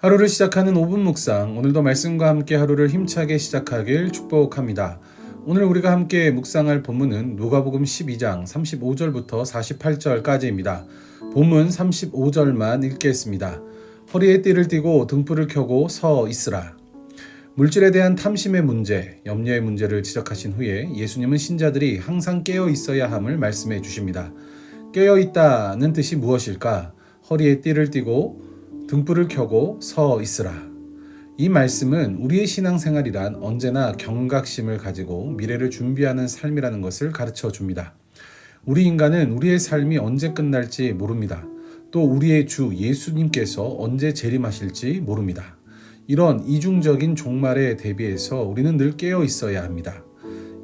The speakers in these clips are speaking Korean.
하루를 시작하는 5분 묵상, 오늘도 말씀과 함께 하루를 힘차게 시작하길 축복합니다. 오늘 우리가 함께 묵상할 본문은 누가복음 12장 35절부터 48절까지입니다. 본문 35절만 읽겠습니다. 허리에 띠를 띠고 등불을 켜고 서 있으라. 물질에 대한 탐심의 문제, 염려의 문제를 지적하신 후에 예수님은 신자들이 항상 깨어 있어야 함을 말씀해 주십니다. 깨어 있다는 뜻이 무엇일까? 허리에 띠를 띠고 등불을 켜고 서 있으라. 이 말씀은 우리의 신앙생활이란 언제나 경각심을 가지고 미래를 준비하는 삶이라는 것을 가르쳐 줍니다. 우리 인간은 우리의 삶이 언제 끝날지 모릅니다. 또 우리의 주 예수님께서 언제 재림하실지 모릅니다. 이런 이중적인 종말에 대비해서 우리는 늘 깨어 있어야 합니다.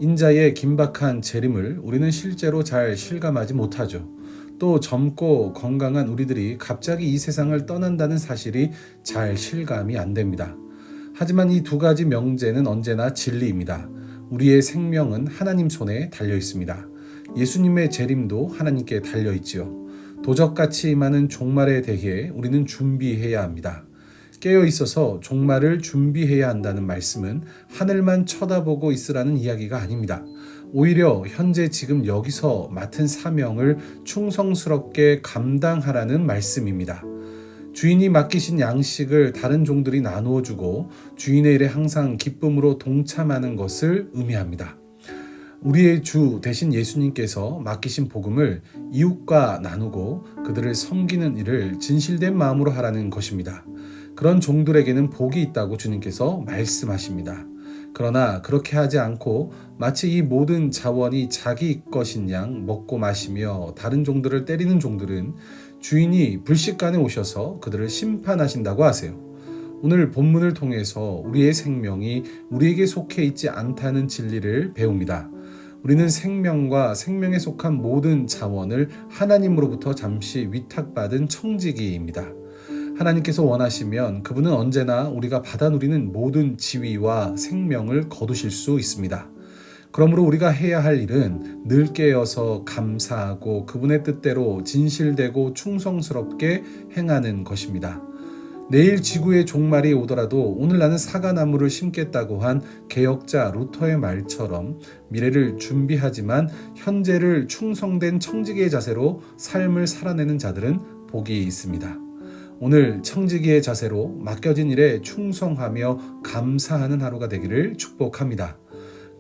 인자의 긴박한 재림을 우리는 실제로 잘 실감하지 못하죠. 또 젊고 건강한 우리들이 갑자기 이 세상을 떠난다는 사실이 잘 실감이 안 됩니다. 하지만 이 두 가지 명제는 언제나 진리입니다. 우리의 생명은 하나님 손에 달려 있습니다. 예수님의 재림도 하나님께 달려 있지요. 도적같이 임하는 종말에 대해 우리는 준비해야 합니다. 깨어 있어서 종말을 준비해야 한다는 말씀은 하늘만 쳐다보고 있으라는 이야기가 아닙니다. 오히려 현재 지금 여기서 맡은 사명을 충성스럽게 감당하라는 말씀입니다. 주인이 맡기신 양식을 다른 종들이 나누어 주고 주인의 일에 항상 기쁨으로 동참하는 것을 의미합니다. 우리의 주 대신 예수님께서 맡기신 복음을 이웃과 나누고 그들을 섬기는 일을 진실된 마음으로 하라는 것입니다. 그런 종들에게는 복이 있다고 주님께서 말씀하십니다. 그러나 그렇게 하지 않고 마치 이 모든 자원이 자기 것인 양 먹고 마시며 다른 종들을 때리는 종들은 주인이 불식간에 오셔서 그들을 심판하신다고 하세요. 오늘 본문을 통해서 우리의 생명이 우리에게 속해 있지 않다는 진리를 배웁니다. 우리는 생명과 생명에 속한 모든 자원을 하나님으로부터 잠시 위탁받은 청지기입니다. 하나님께서 원하시면 그분은 언제나 우리가 받아 누리는 모든 지위와 생명을 거두실 수 있습니다. 그러므로 우리가 해야 할 일은 늘 깨어서 감사하고 그분의 뜻대로 진실되고 충성스럽게 행하는 것입니다. 내일 지구의 종말이 오더라도 오늘 나는 사과나무를 심겠다고 한 개혁자 루터의 말처럼 미래를 준비하지만 현재를 충성된 청지기의 자세로 삶을 살아내는 자들은 복이 있습니다. 오늘 청지기의 자세로 맡겨진 일에 충성하며 감사하는 하루가 되기를 축복합니다.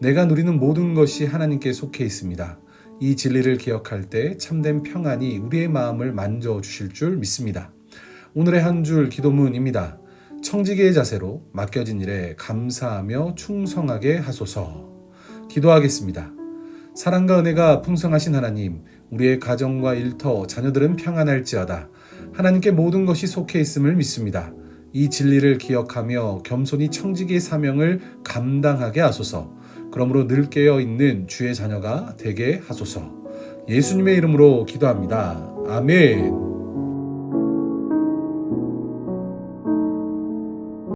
내가 누리는 모든 것이 하나님께 속해 있습니다. 이 진리를 기억할 때 참된 평안이 우리의 마음을 만져 주실 줄 믿습니다. 오늘의 한 줄 기도문입니다. 청지기의 자세로 맡겨진 일에 감사하며 충성하게 하소서. 기도하겠습니다. 사랑과 은혜가 풍성하신 하나님, 우리의 가정과 일터, 자녀들은 평안할지어다. 하나님께 모든 것이 속해 있음을 믿습니다. 이 진리를 기억하며 겸손히 청지기의 사명을 감당하게 하소서. 그러므로 늘 깨어 있는 주의 자녀가 되게 하소서. 예수님의 이름으로 기도합니다. 아멘.